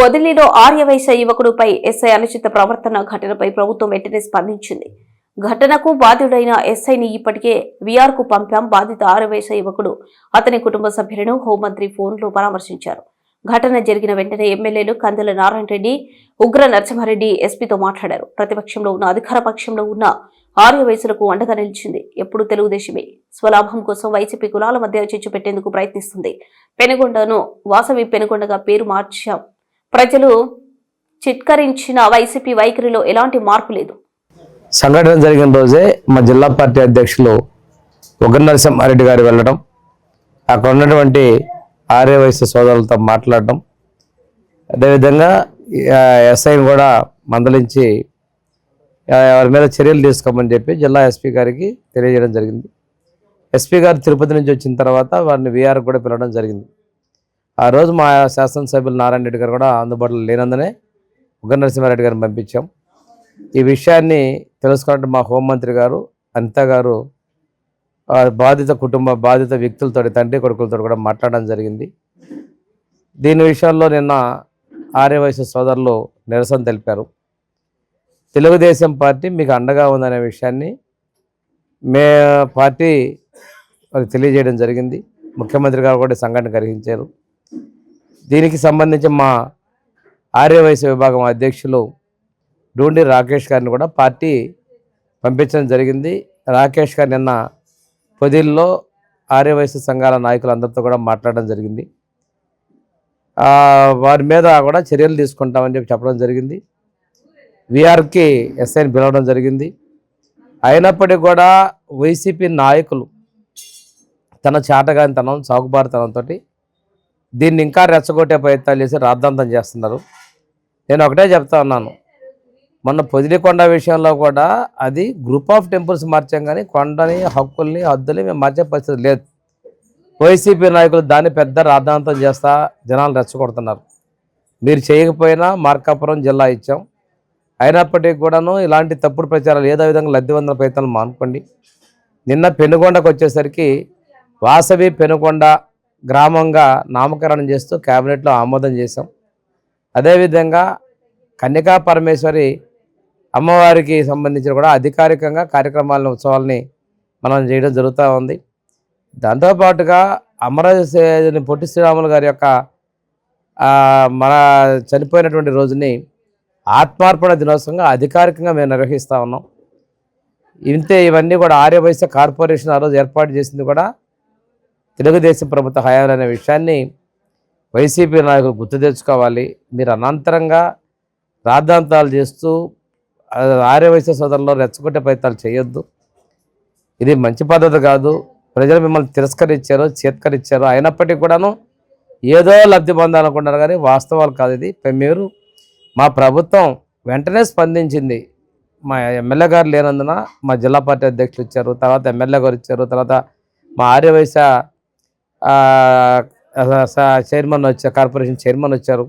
పొదిలిలో Aryavysya యువకుడిపై SI అనుచిత ప్రవర్తన ఘటనపై ప్రభుత్వం వెంటనే స్పందించింది. ఘటనకు బాధ్యుడైన ఎస్ఐని ఇప్పటికే విఆర్కు పంపాం బాధిత ఆర్యవైశ్య యువకుడు. అతని కుటుంబ సభ్యులను హోంమంత్రి ఫోన్లో పరామర్శించారు. ఘటన జరిగిన వెంటనే ఎమ్మెల్యేలు కందుల నారాయణ రెడ్డి ఉగ్ర నరసింహారెడ్డి ఎస్పీతో మాట్లాడారు. ప్రతిపక్షంలో ఉన్న అధికార పక్షంలో ఉన్న ఆర్యవయసులకు అండగా నిలిచింది. ఎప్పుడు తెలుగుదేశమే. స్వలాభం కోసం వైసీపీ కులాల మధ్య చిచ్చు పెట్టేందుకు ప్రయత్నిస్తుంది. పెనుగొండను వాసవి పెనుగొండగా పేరు మార్చాం ప్రజలు చిత్కరించిన వైసీపీ వైఖరిలో ఎలాంటి మార్పు లేదు. సంఘటన జరిగిన రోజే మా జిల్లా పార్టీ అధ్యక్షులు ఉగ్ర నరసింహారెడ్డి గారు వెళ్ళడం అక్కడ ఉన్నటువంటి ఆర్య వయసు సోదరులతో మాట్లాడడం అదేవిధంగా ఎస్ఐని కూడా మందలించి ఎవరి మీద చర్యలు తీసుకోమని చెప్పి జిల్లా ఎస్పీ గారికి తెలియజేయడం జరిగింది. ఎస్పీ గారు తిరుపతి నుంచి వచ్చిన తర్వాత వారిని వీఆర్ కూడా పిలవడం జరిగింది. ఆ రోజు మా శాసనసభ్యులు నారాయణ రెడ్డి గారు కూడా అందుబాటులో లేనందునే ఉగ్ర నరసింహారెడ్డి గారిని పంపించాం. ఈ విషయాన్ని తెలుసుకున్నట్టు మా హోంమంత్రి గారు అనిత గారు బాధిత కుటుంబ బాధిత వ్యక్తులతో తండ్రి కొడుకులతో కూడా మాట్లాడడం జరిగింది. దీని విషయంలో నిన్న ఆర్యవైశ్య సోదరులు నిరసన తెలిపారు. తెలుగుదేశం పార్టీ మీకు అండగా ఉందనే విషయాన్ని మే పార్టీ తెలియజేయడం జరిగింది. ముఖ్యమంత్రి గారు కూడా సంఘటన గ్రహించారు. దీనికి సంబంధించి మా ఆర్యవైశ్య విభాగం అధ్యక్షులు డూండి రాకేష్ గారిని కూడా పార్టీ పంపించడం జరిగింది. రాకేష్ గారు నిన్న పొదిల్లో ఆర్యవైశ్య సంఘాల నాయకులందరితో కూడా మాట్లాడడం జరిగింది. వారి మీద కూడా చర్యలు తీసుకుంటామని చెప్పి చెప్పడం జరిగింది. విఆర్కి ఎస్ఐని పిలవడం జరిగింది. అయినప్పటికీ కూడా వైసీపీ నాయకులు తన చాటగానితనం సాగుబారితనంతో దీన్ని ఇంకా రెచ్చగొట్టే ప్రయత్నాలు చేసి రాద్ధాంతం చేస్తున్నారు. నేను ఒకటే చెప్తా ఉన్నాను. మొన్న పొదిలికొండ విషయంలో కూడా అది గ్రూప్ ఆఫ్ టెంపుల్స్ మార్చాం కానీ కొండని హక్కుల్ని హద్దుల్ని మేము మార్చే పరిస్థితి లేదు. వైసీపీ నాయకులు దాన్ని పెద్ద రాద్ధాంతం చేస్తా జనాలు రెచ్చగొడుతున్నారు. మీరు చేయకపోయినా మార్కాపురం జిల్లా ఇచ్చాం. అయినప్పటికీ కూడాను ఇలాంటి తప్పుడు ప్రచారాలు ఏదో విధంగా లబ్ధి వందల ప్రయత్నాలు మానుకోండి. నిన్న పెనుగొండకు వచ్చేసరికి వాసవి పెనుగొండ గ్రామంగా నామకరణం చేస్తూ క్యాబినెట్లో ఆమోదం చేశాం. అదేవిధంగా కన్యకా పరమేశ్వరి అమ్మవారికి సంబంధించిన కూడా అధికారికంగా కార్యక్రమాలను ఉత్సవాలని మనం చేయడం జరుగుతూ ఉంది. దాంతోపాటుగా అమరశేని పొట్టి శ్రీరాములు గారి యొక్క మన చనిపోయినటువంటి రోజుని ఆత్మార్పణ దినోత్సవంగా అధికారికంగా మేము నిర్వహిస్తూ ఉన్నాం. ఇంతే ఇవన్నీ కూడా ఆర్యవైశ్య కార్పొరేషన్ ఆ రోజు ఏర్పాటు చేసింది కూడా తెలుగుదేశం ప్రభుత్వ హయాంలో అనే విషయాన్ని వైసీపీ నాయకులు గుర్తు తెచ్చుకోవాలి. మీరు అనంతరంగా రాద్ధాంతాలు చేస్తూ ఆ, ఆర్యవైశ్య సోదరులో రెచ్చగొట్టే ప్రయత్నాలు చేయొద్దు. ఇది మంచి పద్ధతి కాదు. ప్రజలు మిమ్మల్ని తిరస్కరించారు చేత్కరించారు అయినప్పటికీ కూడాను ఏదో లబ్ధి పొందాలనుకుంటున్నారు కానీ వాస్తవాలు కాదు ఇది. మీరు మా ప్రభుత్వం వెంటనే స్పందించింది. మా ఎమ్మెల్యే గారు లేనందున మా జిల్లా పార్టీ అధ్యక్షులు ఇచ్చారు తర్వాత ఎమ్మెల్యే గారు ఇచ్చారు తర్వాత మా ఆర్యవైశ్య చైర్మన్ వచ్చారు కార్పొరేషన్ చైర్మన్ వచ్చారు.